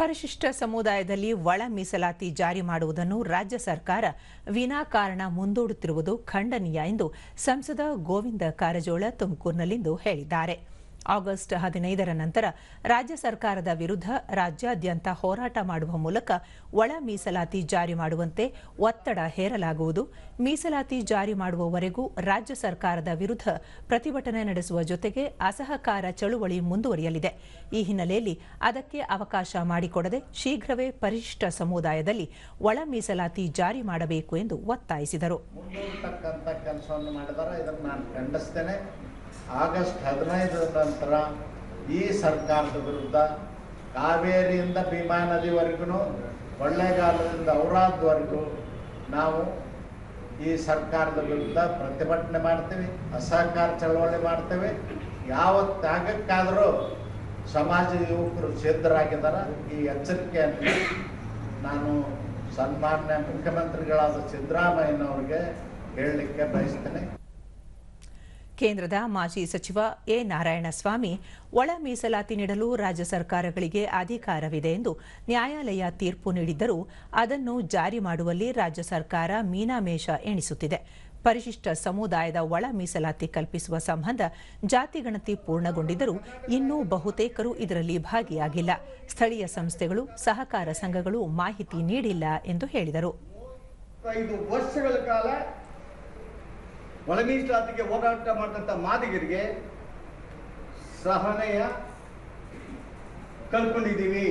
ಪರಿಶಿಷ್ಟ ಸಮುದಾಯದಲ್ಲಿ ಒಳ ಮೀಸಲಾತಿ ಜಾರಿ ಮಾಡುವುದನ್ನು ರಾಜ್ಯ ಸರ್ಕಾರ ವಿನಾಕಾರಣ ಮುಂದೂಡುತ್ತಿರುವುದು ಖಂಡನೀಯ ಎಂದು ಸಂಸದ ಗೋವಿಂದ ಕಾರಜೋಳ ತುಮಕೂರಿನಲ್ಲಿಂದು ಹೇಳಿದ್ದಾರೆ. ಆಗಸ್ಟ್ ಹದಿನೈದರ ನಂತರ ರಾಜ್ಯ ಸರ್ಕಾರದ ವಿರುದ್ಧ ರಾಜ್ಯಾದ್ಯಂತ ಹೋರಾಟ ಮಾಡುವ ಮೂಲಕ ಒಳ ಮೀಸಲಾತಿ ಜಾರಿ ಮಾಡುವಂತೆ ಒತ್ತಡ ಹೇರಲಾಗುವುದು. ಮೀಸಲಾತಿ ಜಾರಿ ಮಾಡುವವರೆಗೂ ರಾಜ್ಯ ಸರ್ಕಾರದ ವಿರುದ್ಧ ಪ್ರತಿಭಟನೆ ನಡೆಸುವ ಜೊತೆಗೆ ಅಸಹಕಾರ ಚಳುವಳಿ ಮುಂದುವರಿಯಲಿದೆ. ಈ ಹಿನ್ನೆಲೆಯಲ್ಲಿ ಅದಕ್ಕೆ ಅವಕಾಶ ಮಾಡಿಕೊಡದೆ ಶೀಘ್ರವೇ ಪರಿಶಿಷ್ಟ ಸಮುದಾಯದಲ್ಲಿ ಒಳ ಮೀಸಲಾತಿ ಜಾರಿ ಮಾಡಬೇಕು ಎಂದು ಒತ್ತಾಯಿಸಿದರು. ಆಗಸ್ಟ್ ಹದಿನೈದರ ನಂತರ ಈ ಸರ್ಕಾರದ ವಿರುದ್ಧ ಕಾವೇರಿಯಿಂದ ಭೀಮಾ ನದಿವರೆಗೂ ಕೊಳ್ಳೇಗಾಲದಿಂದ ಔರಾದ್ವರೆಗೂ ನಾವು ಈ ಸರ್ಕಾರದ ವಿರುದ್ಧ ಪ್ರತಿಭಟನೆ ಮಾಡ್ತೀವಿ, ಅಸಹಕಾರ ಚಳವಳಿ ಮಾಡ್ತೇವೆ. ಯಾವ ತ್ಯಾಗಕ್ಕಾದರೂ ಸಮಾಜ ಯುವಕರು ಸಿದ್ಧರಾಗಿದ್ದಾರೆ ಈ ಎಚ್ಚರಿಕೆಯನ್ನು ನಾನು ಸನ್ಮಾನ್ಯ ಮುಖ್ಯಮಂತ್ರಿಗಳಾದ ಸಿದ್ದರಾಮಯ್ಯನವ್ರಿಗೆ ಹೇಳಲಿಕ್ಕೆ ಬಯಸ್ತೇನೆ. ಕೇಂದ್ರದ ಮಾಜಿ ಸಚಿವ ಎ. ನಾರಾಯಣಸ್ವಾಮಿ ಒಳ ಮೀಸಲಾತಿ ನೀಡಲು ರಾಜ್ಯ ಸರ್ಕಾರಗಳಿಗೆ ಅಧಿಕಾರವಿದೆ ಎಂದು ನ್ಯಾಯಾಲಯ ತೀರ್ಪು ನೀಡಿದ್ದರೂ ಅದನ್ನು ಜಾರಿ ಮಾಡುವಲ್ಲಿ ರಾಜ್ಯ ಸರ್ಕಾರ ಮೀನಾಮೇಷ ಎಣಿಸುತ್ತಿದೆ. ಪರಿಶಿಷ್ಟ ಸಮುದಾಯದ ಒಳ ಮೀಸಲಾತಿ ಕಲ್ಪಿಸುವ ಸಂಬಂಧ ಜಾತಿ ಗಣತಿ ಪೂರ್ಣಗೊಂಡಿದ್ದರೂ ಇನ್ನೂ ಬಹುತೇಕರು ಇದರಲ್ಲಿ ಭಾಗಿಯಾಗಿಲ್ಲ. ಸ್ಥಳೀಯ ಸಂಸ್ಥೆಗಳು, ಸಹಕಾರ ಸಂಘಗಳು ಮಾಹಿತಿ ನೀಡಿಲ್ಲ ಎಂದು ಹೇಳಿದರು. ಒಳ ಮೀಸಲಾತಿಗೆ ಹೋರಾಟ ಮಾಡಿದಂಥ ಮಾದಿಗರಿಗೆ ಸಹನೆಯ ಕಲ್ಕೊಂಡಿದ್ದೀವಿ.